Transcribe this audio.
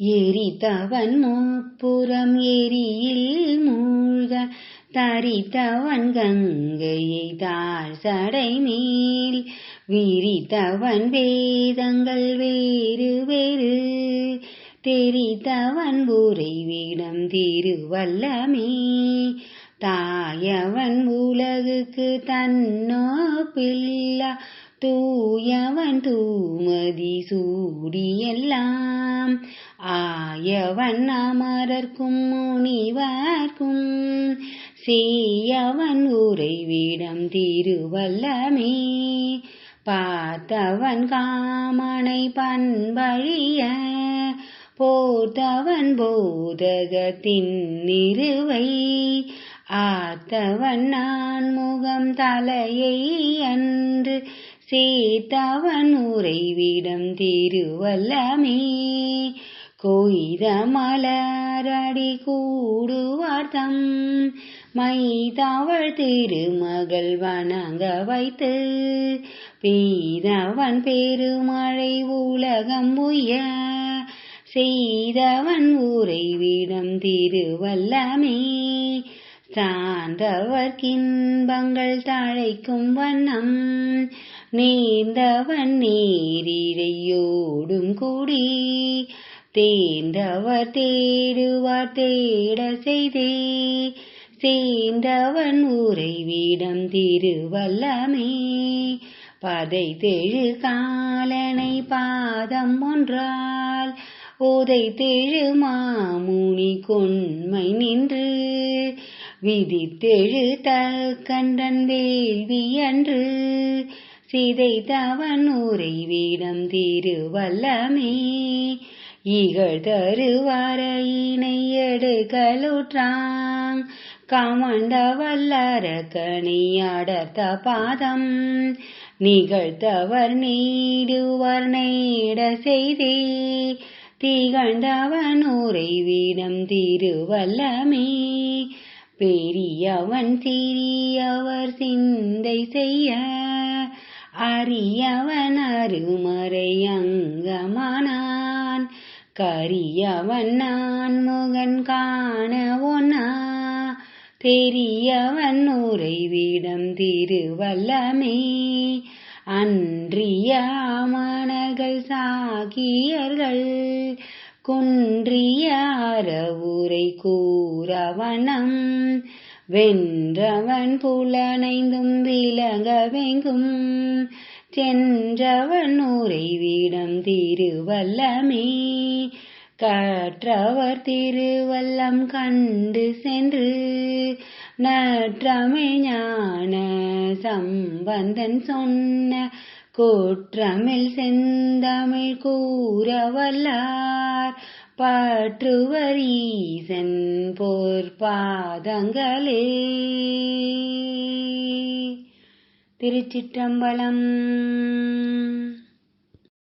எரித்தவன் முப்புறம் எரியில் மூழ்க தரித்தவன் கங்கையை தாழ் சடை மேல் விரித்தவன் வேதங்கள் வேறு வேறு தெரித்தவன் உறைவிடம் திருவல்லமே தாயவன் உலகுக்கு தன்னோ பில்லா தூயவன் தூமதி சூடியெல்லாம். ஆயவன் அமரர்க்கும் முனிவர்க்கும் செய்யவன் உறைவிடம் திருவல்லமே. பார்த்தவன் காமனை பண்பழிய போர்த்தவன் போதகத்தின் நிறுவை. ஆத்தவன் நான் முகம் தலையை அன்று சேர்த்தவன் உறைவிடம் திருவல்லமே. கொய்த மலரடி கூடுவார்த்தம் மைதாவள் திருமகள் வணங்க வைத்து பெய்தவன் பெருமழை உலகம் உய செய்தவன் உறைவிடம் திருவல்லமே. சார்ந்தவர்க்கின்பங்கள் தழைக்கும் வண்ணம். நீந்தவன் நீரிழையோடும் கூடி தேர்ந்தவர் தேடுவார் தேட செய்தே. சேர்ந்தவன் உறைவிடம் திருவல்லமே பதை தெழு காலனை பாதம் ஒன்றால் உதை தெழு மாமுனி கொண்மை நின்று விதித்தெழு தக்கண்டன் வேள்வி அன்று சிதைத்தவன் வீடம் திருவல்லமே. இகழ் தருவாரையினை எடுக்கலுற்றாம் கமண்ட வல்லர கணியாடர்த்த பாதம். நிகழ்த்தவர் நீடுவர் நேட செய்தே. திகழ்ந்தவன் வீடம் திருவல்லமே. பெரியவன் சிறியவர் சிந்தை செய்ய. அரியவன் அருமறையங்கமானான். கரியவன் நான் முகன் காண பெரியவன் உறைவிடம் திருவல்லமே. அன்றிய மணர்கள் சாகியர்கள். குன்றிய அறவுரை கூறவனம். வென்றவன் புலனைந்தும் விலங்கவெங்கும் சென்றவன் உறைவிடம் திருவல்லமே. கற்றவர் திருவல்லம் கண்டு சென்று நற்றமை ஞான சம்பந்தன் சொன்ன குற்றமில் செந்தமிழ் கூறவல்லார். பற்றுவரீசன் போர் பாதங்களே. திருச்சிற்றம்பலம்